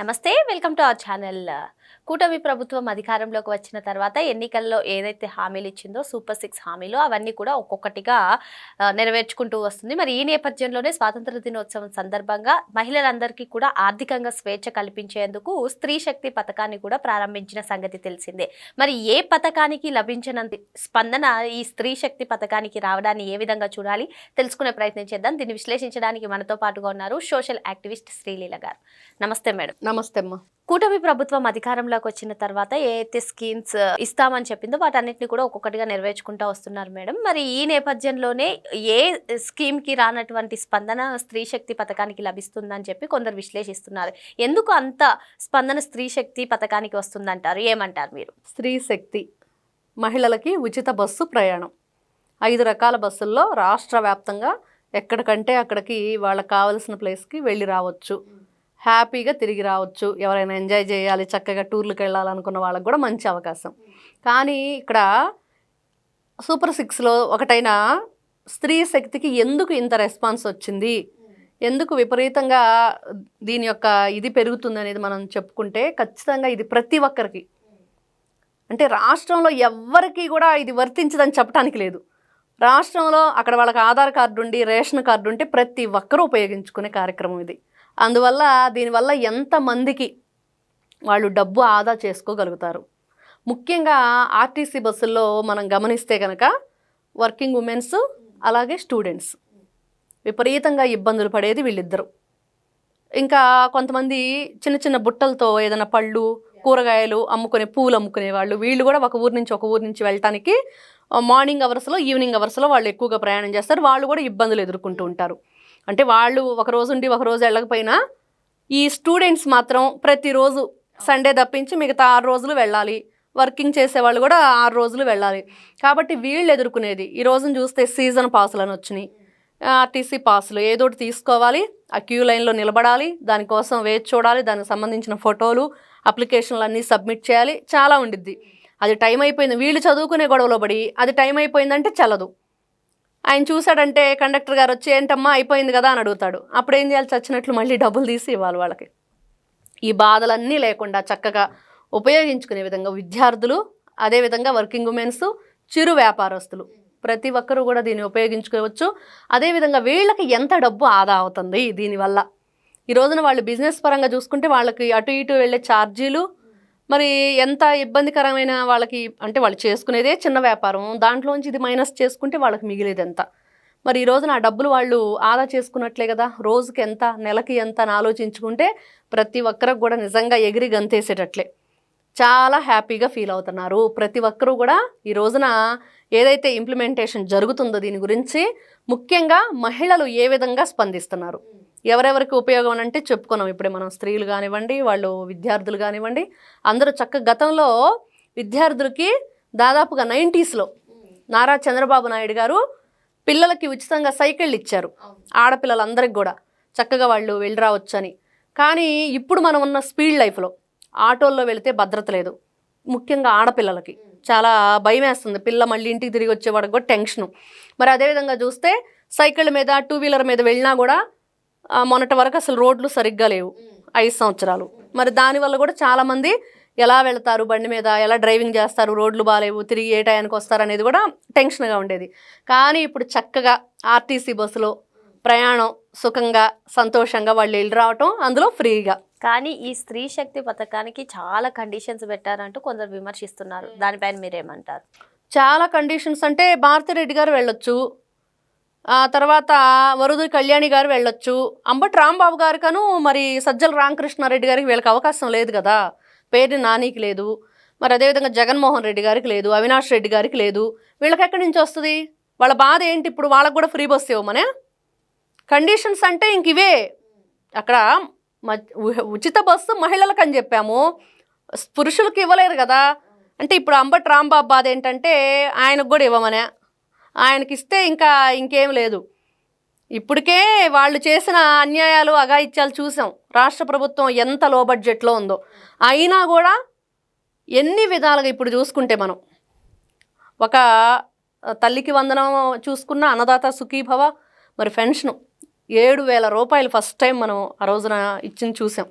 నమస్తే welcome to our channel. కూటమి ప్రభుత్వం అధికారంలోకి వచ్చిన తర్వాత ఎన్నికల్లో ఏదైతే హామీలు ఇచ్చిందో సూపర్ సిక్స్ హామీలు అవన్నీ కూడా ఒక్కొక్కటిగా నెరవేర్చుకుంటూ వస్తుంది. మరి ఈ నేపథ్యంలోనే స్వాతంత్ర దినోత్సవం సందర్భంగా మహిళలందరికీ కూడా ఆర్థికంగా స్వేచ్ఛ కల్పించేందుకు స్త్రీ శక్తి పథకాన్ని కూడా ప్రారంభించిన సంగతి తెలిసిందే. మరి ఏ పథకానికి లభించినంత స్పందన ఈ స్త్రీ శక్తి పథకానికి రావడాన్ని ఏ విధంగా చూడాలి? తెలుసుకునే ప్రయత్నం చేద్దాం. దీన్ని విశ్లేషించడానికి మనతో పాటుగా ఉన్నారు సోషల్ యాక్టివిస్ట్ శ్రీలీల గారు. నమస్తే మేడం. నమస్తే అమ్మా కూటమి ప్రభుత్వం అధికారంలోకి వచ్చిన తర్వాత ఏ అయితే స్కీమ్స్ ఇస్తామని చెప్పిందో వాటన్నిటిని కూడా ఒక్కొక్కటిగా నెరవేర్చుకుంటూ వస్తున్నారు మేడం. మరి ఈ నేపథ్యంలోనే ఏ స్కీమ్కి రానటువంటి స్పందన స్త్రీ శక్తి పథకానికి లభిస్తుందని చెప్పి కొందరు విశ్లేషిస్తున్నారు. ఎందుకు అంత స్పందన స్త్రీ శక్తి పథకానికి వస్తుందంటారు? ఏమంటారు మీరు? స్త్రీ శక్తి మహిళలకి ఉచిత బస్సు ప్రయాణం. ఐదు రకాల బస్సుల్లో రాష్ట్ర వ్యాప్తంగా ఎక్కడికంటే అక్కడికి వాళ్ళకి కావలసిన ప్లేస్కి వెళ్ళి రావచ్చు. హ్యాపీగా తిరిగి రావచ్చు. ఎవరైనా ఎంజాయ్ చేయాలి చక్కగా టూర్లకు వెళ్ళాలనుకున్న వాళ్ళకి కూడా మంచి అవకాశం. కానీ ఇక్కడ సూపర్ సిక్స్లో ఒకటైన స్త్రీ శక్తికి ఎందుకు ఇంత రెస్పాన్స్ వచ్చింది? ఎందుకు విపరీతంగా దీని యొక్క ఇది పెరుగుతుంది అనేది మనం చెప్పుకుంటే ఖచ్చితంగా ఇది ప్రతి ఒక్కరికి. అంటే రాష్ట్రంలో ఎవ్వరికీ కూడా ఇది వర్తించదని చెప్పడానికి లేదు. రాష్ట్రంలో అక్కడ వాళ్ళకి ఆధార్ కార్డు ఉండి రేషన్ కార్డు ఉంటే ప్రతి ఒక్కరూ ఉపయోగించుకునే కార్యక్రమం ఇది. అందువల్ల దీనివల్ల ఎంతమందికి వాళ్ళు డబ్బు ఆదా చేసుకోగలుగుతారు? ముఖ్యంగా ఆర్టీసీ బస్సుల్లో మనం గమనిస్తే కనుక వర్కింగ్ ఉమెన్స్ అలాగే స్టూడెంట్స్. విపరీతంగా ఇబ్బందులు పడేది వీళ్ళిద్దరు. ఇంకా కొంతమంది చిన్న చిన్న బుట్టలతో ఏదైనా పళ్ళు కూరగాయలు అమ్ముకునే పూలు అమ్ముకునే వాళ్ళు వీళ్ళు కూడా ఒక ఊరు నుంచి ఒక ఊరు నుంచి వెళ్ళటానికి మార్నింగ్ అవర్స్లో ఈవినింగ్ అవర్స్లో వాళ్ళు ఎక్కువగా ప్రయాణం చేస్తారు. వాళ్ళు కూడా ఇబ్బందులు ఎదుర్కొంటూ ఉంటారు. అంటే వాళ్ళు ఒక రోజు ఉండి ఒక రోజు వెళ్ళకపోయినా ఈ స్టూడెంట్స్ మాత్రం ప్రతిరోజు సండే తప్పించి మిగతా ఆరు రోజులు వెళ్ళాలి. వర్కింగ్ చేసేవాళ్ళు కూడా ఆరు రోజులు వెళ్ళాలి. కాబట్టి వీళ్ళు ఎదుర్కొనేది ఈ రోజున చూస్తే సీజన్ పాసులు అని వచ్చినాయి. ఆర్టీసీ పాసులు ఏదో ఒకటి తీసుకోవాలి ఆ క్యూ లైన్లో నిలబడాలి దానికోసం వేచి చూడాలి దానికి సంబంధించిన ఫోటోలు అప్లికేషన్లు అన్నీ సబ్మిట్ చేయాలి. చాలా ఉండిద్ది. అది టైం అయిపోయింది. వీళ్ళు చదువుకునే గొడవలో పడి అది టైం అయిపోయిందంటే చల్లదు. ఆయన చూశాడంటే కండక్టర్ గారు వచ్చి ఏంటమ్మా అయిపోయింది కదా అని అడుగుతాడు. అప్పుడు ఏం చేయాలి? చచ్చినట్లు మళ్ళీ డబ్బులు తీసి ఇవ్వాలి వాళ్ళకి. ఈ బాధలన్నీ లేకుండా చక్కగా ఉపయోగించుకునే విధంగా విద్యార్థులు అదేవిధంగా వర్కింగ్ ఉమెన్స్ చిరు వ్యాపారస్తులు ప్రతి ఒక్కరూ కూడా దీన్ని ఉపయోగించుకోవచ్చు. అదేవిధంగా వీళ్ళకి ఎంత డబ్బు ఆదా అవుతుంది దీనివల్ల? ఈ రోజున వాళ్ళు బిజినెస్ పరంగా చూసుకుంటే వాళ్ళకి అటు ఇటు వెళ్ళే ఛార్జీలు మరి ఎంత ఇబ్బందికరమైన వాళ్ళకి అంటే వాళ్ళు చేసుకునేదే చిన్న వ్యాపారం దాంట్లోంచి ఇది మైనస్ చేసుకుంటే వాళ్ళకి మిగిలేది ఎంత మరి ఈ రోజున ఆ డబ్బులు వాళ్ళు ఆదా చేసుకున్నట్లే కదా రోజుకి ఎంత నెలకి ఎంత అని ఆలోచించుకుంటే ప్రతి ఒక్కరికి కూడా నిజంగా ఎగిరి గంతేసేటట్లే. చాలా హ్యాపీగా ఫీల్ అవుతున్నారు. ప్రతి ఒక్కరూ కూడా ఈ రోజున ఏదైతే ఇంప్లిమెంటేషన్ జరుగుతుందో దీని గురించి ముఖ్యంగా మహిళలు ఏ విధంగా స్పందిస్తున్నారు? ఎవరెవరికి ఉపయోగం అని అంటే చెప్పుకున్నాం. ఇప్పుడే మనం స్త్రీలు కానివ్వండి వాళ్ళు విద్యార్థులు కానివ్వండి అందరూ చక్క గతంలో విద్యార్థులకి దాదాపుగా నైంటీస్లో నారా చంద్రబాబు నాయుడు గారు పిల్లలకి ఉచితంగా సైకిళ్ళు ఇచ్చారు. ఆడపిల్లలందరికీ కూడా చక్కగా వాళ్ళు వెళ్ళి రావచ్చు అని కానీ ఇప్పుడు మనం ఉన్న స్పీడ్ లైఫ్లో ఆటోల్లో వెళితే భద్రత లేదు. ముఖ్యంగా ఆడపిల్లలకి. చాలా భయం వేస్తుంది పిల్ల మళ్ళీ ఇంటికి తిరిగి వచ్చేవాడికి కూడా టెన్షను. మరి అదేవిధంగా చూస్తే సైకిళ్ళ మీద టూ వీలర్ మీద వెళ్ళినా కూడా మొన్నటి వరకు అసలు రోడ్లు సరిగ్గా లేవు. ఐదు సంవత్సరాలు. మరి దానివల్ల కూడా చాలామంది ఎలా వెళ్తారు బండి మీద ఎలా డ్రైవింగ్ చేస్తారు రోడ్లు బాగాలేవు తిరిగి ఏ టయానికి వస్తారు అనేది కూడా టెన్షన్గా ఉండేది. కానీ ఇప్పుడు చక్కగా ఆర్టీసీ బస్సులో ప్రయాణం సుఖంగా సంతోషంగా వాళ్ళు వెళ్ళి రావటం అందులో ఫ్రీగా. కానీ ఈ స్త్రీ శక్తి పథకానికి చాలా కండిషన్స్ పెట్టారంటూ కొందరు విమర్శిస్తున్నారు. దానిపైన మీరేమంటారు? చాలా కండిషన్స్ అంటే భారతిరెడ్డి గారు వెళ్ళొచ్చు. తర్వాత వరుదు కళ్యాణి గారు వెళ్ళొచ్చు. అంబటి రాంబాబు గారికను మరి సజ్జల రామకృష్ణారెడ్డి గారికి వీళ్ళకి అవకాశం లేదు కదా. పేరు నానికి లేదు. మరి అదేవిధంగా జగన్మోహన్ రెడ్డి గారికి లేదు. అవినాష్ రెడ్డి గారికి లేదు. వీళ్ళకి ఎక్కడి నుంచి వస్తుంది? వాళ్ళ బాధ ఏంటి? ఇప్పుడు వాళ్ళకు కూడా ఫ్రీ బస్ ఇవ్వమనే? కండిషన్స్ అంటే ఇంక ఇవే. అక్కడ మ- ఉచిత బస్సు మహిళలకు అని చెప్పాము పురుషులకు ఇవ్వలేరు కదా. అంటే ఇప్పుడు అంబటి రాంబాబు బాధ ఏంటంటే ఆయనకు కూడా ఇవ్వమనే. ఆయనకిస్తే ఇంకా ఇంకేం లేదు. ఇప్పటికే వాళ్ళు చేసిన అన్యాయాలు అఘాయిత్యాలు చూసాం. రాష్ట్ర ప్రభుత్వం ఎంత లో బడ్జెట్లో ఉందో. అయినా కూడా ఎన్ని విధాలుగా ఇప్పుడు చూసుకుంటే మనం. ఒక తల్లికి వందనం చూసుకున్న అన్నదాత సుఖీభవ మరి పెన్షను. ఏడు వేల రూపాయలు ఫస్ట్ టైం మనం ఆ రోజున ఇచ్చింది చూసాం.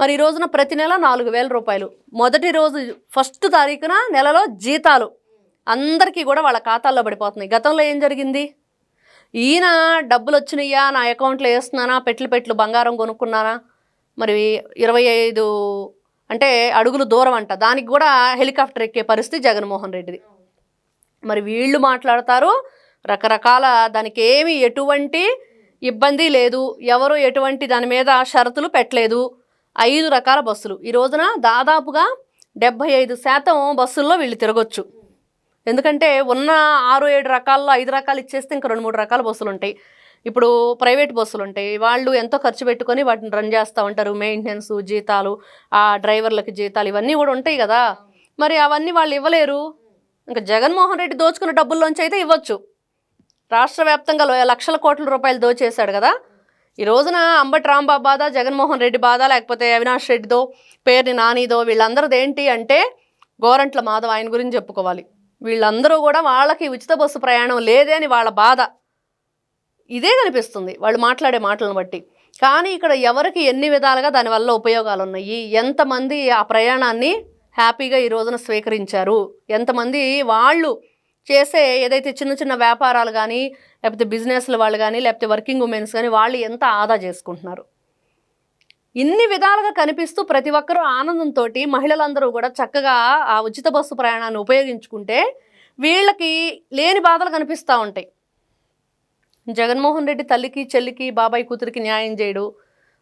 మరి ఈ రోజున ప్రతి నెల నాలుగు వేల రూపాయలు. మొదటి రోజు ఫస్ట్ తారీఖున నెలలో జీతాలు. అందరికీ కూడా వాళ్ళ ఖాతాల్లో పడిపోతున్నాయి. గతంలో ఏం జరిగింది? ఈయన డబ్బులు వచ్చినాయా నా అకౌంట్లో వేస్తున్నానా పెట్లు పెట్లు బంగారం కొనుక్కున్నానా? మరి ఇరవై ఐదు అంటే అడుగులు దూరం అంట. దానికి కూడా హెలికాప్టర్ ఎక్కే పరిస్థితి జగన్మోహన్ రెడ్డిది. మరి వీళ్ళు మాట్లాడతారు. రకరకాల దానికి ఏమి ఎటువంటి ఇబ్బంది లేదు. ఎవరు ఎటువంటి దాని మీద షరతులు పెట్టలేదు. ఐదు రకాల బస్సులు. ఈ రోజున దాదాపుగా డెబ్భై ఐదు శాతం బస్సుల్లో వీళ్ళు తిరగొచ్చు. ఎందుకంటే ఉన్న ఆరు ఏడు రకాల్లో ఐదు రకాలు ఇచ్చేస్తే ఇంకా రెండు మూడు రకాల బస్సులు ఉంటాయి. ఇప్పుడు ప్రైవేట్ బస్సులు ఉంటాయి. వాళ్ళు ఎంతో ఖర్చు పెట్టుకొని వాటిని రన్ చేస్తూ ఉంటారు. మెయింటెనెన్స్ జీతాలు ఆ డ్రైవర్లకి జీతాలు ఇవన్నీ కూడా ఉంటాయి కదా. మరి అవన్నీ వాళ్ళు ఇవ్వలేరు. ఇంకా జగన్మోహన్ రెడ్డి దోచుకున్న డబ్బుల్లోంచి అయితే ఇవ్వచ్చు. రాష్ట్ర వ్యాప్తంగా లక్షల కోట్ల రూపాయలు దోచేశాడు కదా. ఈ రోజున అంబటి రాంబాబు బాధ జగన్మోహన్ రెడ్డి బాధ లేకపోతే అవినాష్ రెడ్డిదో పేరుని నానిదో వీళ్ళందరిది ఏంటి అంటే గోరంట్ల మాధవ్ ఆయన గురించి చెప్పుకోవాలి. వీళ్ళందరూ కూడా వాళ్ళకి ఉచిత బస్సు ప్రయాణం లేదే అని వాళ్ళ బాధ. ఇదే కనిపిస్తుంది వాళ్ళు మాట్లాడే మాటలను బట్టి. కానీ ఇక్కడ ఎవరికి ఎన్ని విధాలుగా దానివల్ల ఉపయోగాలు ఉన్నాయి ఎంతమంది ఆ ప్రయాణాన్ని హ్యాపీగా ఈ రోజున స్వీకరించారు? ఎంతమంది వాళ్ళు చేసే ఏదైతే చిన్న చిన్న వ్యాపారాలు కానీ లేకపోతే బిజినెస్ల వాళ్ళు కానీ లేకపోతే వర్కింగ్ ఉమెన్స్ కానీ వాళ్ళు ఎంత ఆదా చేసుకుంటున్నారు? ఇన్ని విధాలుగా కనిపిస్తూ ప్రతి ఒక్కరూ ఆనందంతో మహిళలందరూ కూడా చక్కగా ఆ ఉచిత బస్సు ప్రయాణాన్ని ఉపయోగించుకుంటే వీళ్ళకి లేని బాధలు కనిపిస్తూ ఉంటాయి. జగన్మోహన్ రెడ్డి తల్లికి చెల్లికి బాబాయ్ కూతురికి న్యాయం చేయడు.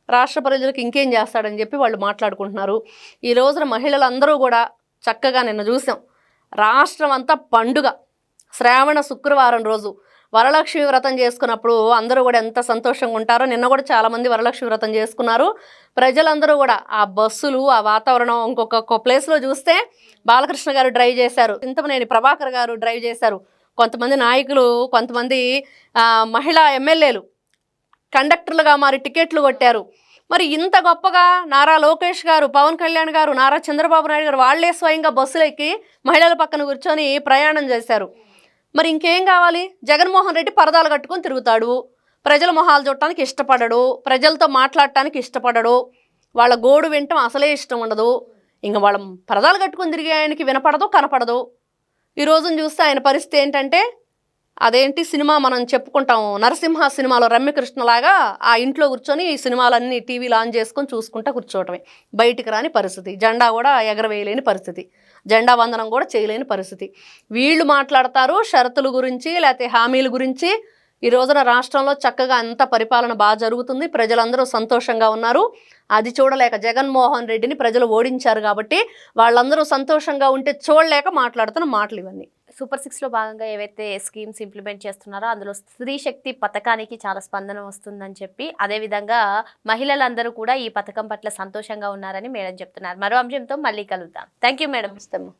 రాష్ట్ర ప్రజలకు ఇంకేం చేస్తాడని చెప్పి వాళ్ళు మాట్లాడుకుంటున్నారు. ఈ రోజున మహిళలందరూ కూడా చక్కగా నిన్న చూసాం. రాష్ట్రం అంతా పండుగ. శ్రావణ శుక్రవారం రోజు. వరలక్ష్మి వ్రతం చేసుకున్నప్పుడు అందరూ కూడా ఎంత సంతోషంగా ఉంటారో. నిన్న కూడా చాలామంది వరలక్ష్మి వ్రతం చేసుకున్నారు. ప్రజలందరూ కూడా ఆ బస్సులు ఆ వాతావరణం ఇంకొక ప్లేస్లో చూస్తే బాలకృష్ణ గారు డ్రైవ్ చేశారు. ఇంతమనేని ప్రభాకర్ గారు డ్రైవ్ చేశారు. కొంతమంది నాయకులు కొంతమంది మహిళా ఎమ్మెల్యేలు కండక్టర్లుగా మారి టికెట్లు కొట్టారు. మరి ఇంత గొప్పగా నారా లోకేష్ గారు పవన్ కళ్యాణ్ గారు నారా చంద్రబాబు నాయుడు గారు వాళ్ళే స్వయంగా బస్సులు ఎక్కి మహిళల పక్కన కూర్చొని ప్రయాణం చేశారు. మరి ఇంకేం కావాలి? జగన్మోహన్ రెడ్డి పరదాలు కట్టుకొని తిరుగుతాడు. ప్రజల మొహాలు చూడటానికి ఇష్టపడడు. ప్రజలతో మాట్లాడటానికి ఇష్టపడడు. వాళ్ళ గోడు వినటం అసలే ఇష్టం ఉండదు. ఇంకా వాళ్ళ పరదాలు కట్టుకొని తిరిగే ఆయనకి వినపడదు కనపడదు. ఈ రోజును చూస్తే ఆయన పరిస్థితి ఏంటంటే అదేంటి సినిమా మనం చెప్పుకుంటాం నరసింహ సినిమాలో రమ్యకృష్ణలాగా ఆ ఇంట్లో కూర్చొని ఈ సినిమాలన్నీ టీవీలో ఆన్ చేసుకొని చూసుకుంటా కూర్చోవటమే. బయటికి రాని పరిస్థితి. జెండా కూడా ఎగరవేయలేని పరిస్థితి. జెండా వందనం కూడా చేయలేని పరిస్థితి. వీళ్ళు మాట్లాడతారు షరతుల గురించి లేకపోతే హామీల గురించి. ఈ రోజున రాష్ట్రంలో చక్కగా అంత పరిపాలన బాగా జరుగుతుంది. ప్రజలందరూ సంతోషంగా ఉన్నారు. అది చూడలేక జగన్మోహన్ రెడ్డిని ప్రజలు ఓడించారు కాబట్టి వాళ్ళందరూ సంతోషంగా ఉంటే చూడలేక మాట్లాడుతున్న మాటలు ఇవన్నీ. సూపర్ సిక్స్లో భాగంగా ఏవైతే స్కీమ్స్ ఇంప్లిమెంట్ చేస్తున్నారో అందులో స్త్రీ శక్తి పథకానికి చాలా స్పందన వస్తుందని చెప్పి అదే విధంగా మహిళలందరూ కూడా ఈ పథకం పట్ల సంతోషంగా ఉన్నారని మేడం చెప్తున్నారు. మరో అంశంతో మళ్ళీ కలుద్దాం. థ్యాంక్ యూ మేడం ఇస్తాము